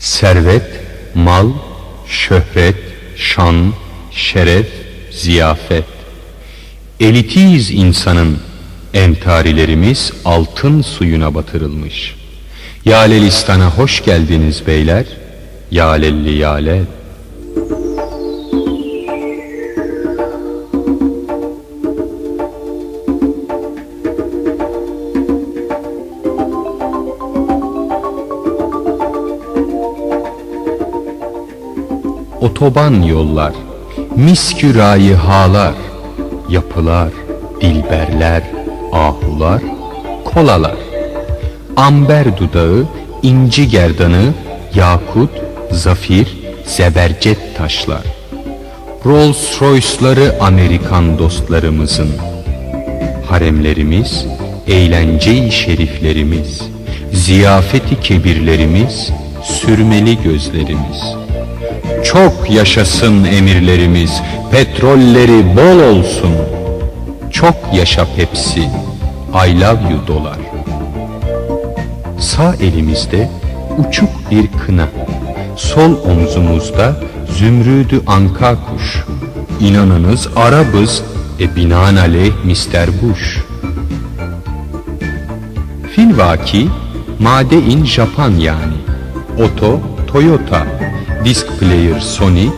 Servet, mal, şöhret, şan, şeref, ziyafet. Elitiyiz insanın, entarilerimiz altın suyuna batırılmış. Yalelistan'a hoş geldiniz beyler, yalelli yalel. Otoban yollar, miskü halar, yapılar, dilberler, ahular, kolalar. Amber dudağı, inci gerdanı, yakut, zafir, zebercet taşlar. Rolls Royce'ları Amerikan dostlarımızın. Haremlerimiz, eğlence şeriflerimiz, ziyafeti kebirlerimiz, sürmeli gözlerimiz.'' Çok yaşasın emirlerimiz, petrolleri bol olsun. Çok yaşa Pepsi, I love you dolar. Sağ elimizde uçuk bir kına, sol omzumuzda zümrüdü anka kuş. İnanınız Arabız, e binaenaleyh Mr. Bush. Filvaki, made in Japan yani. Oto, Toyota, Disk Player Sony,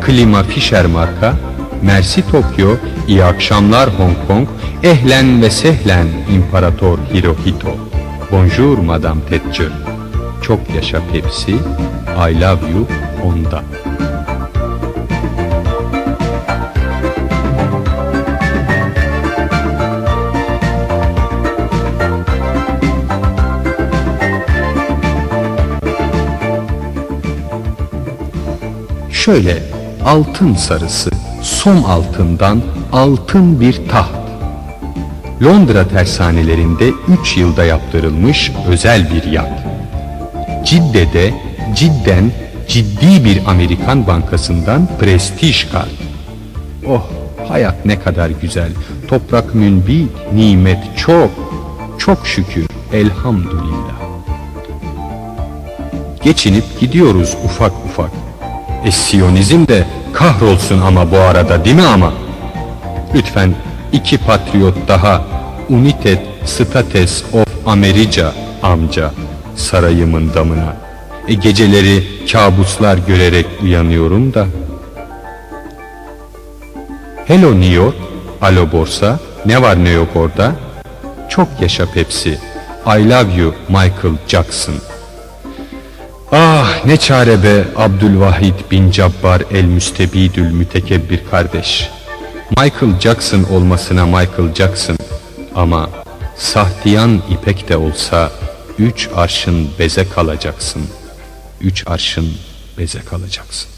Klima Fisher marka, Mersi Tokyo, iyi akşamlar Hong Kong, ehlen ve sehlen İmparator Hirohito. Bonjour Madame Thatcher. Çok yaşa Pepsi, I love you onda. Şöyle altın sarısı, som altından altın bir taht. Londra tersanelerinde 3 yılda yaptırılmış özel bir yat. Cidde'de cidden ciddi bir Amerikan bankasından prestij kart. Oh hayat ne kadar güzel. Toprak münbit, nimet çok. Çok şükür elhamdülillah. Geçinip gidiyoruz ufak ufak. E Siyonizm de kahrolsun ama bu arada değil mi ama? Lütfen iki patriot daha United States of America amca sarayımın damına. E geceleri kabuslar görerek uyanıyorum da. Hello New York, alo borsa, ne var ne yok orada? Çok yaşa Pepsi, I love you Michael Jackson.'' Ah ne çare be Abdülvahid bin Cabbar el müstebidül mütekebbir kardeş. Michael Jackson olmasına Michael Jackson ama sahtiyan ipek de olsa üç arşın beze kalacaksın. Üç arşın beze kalacaksın.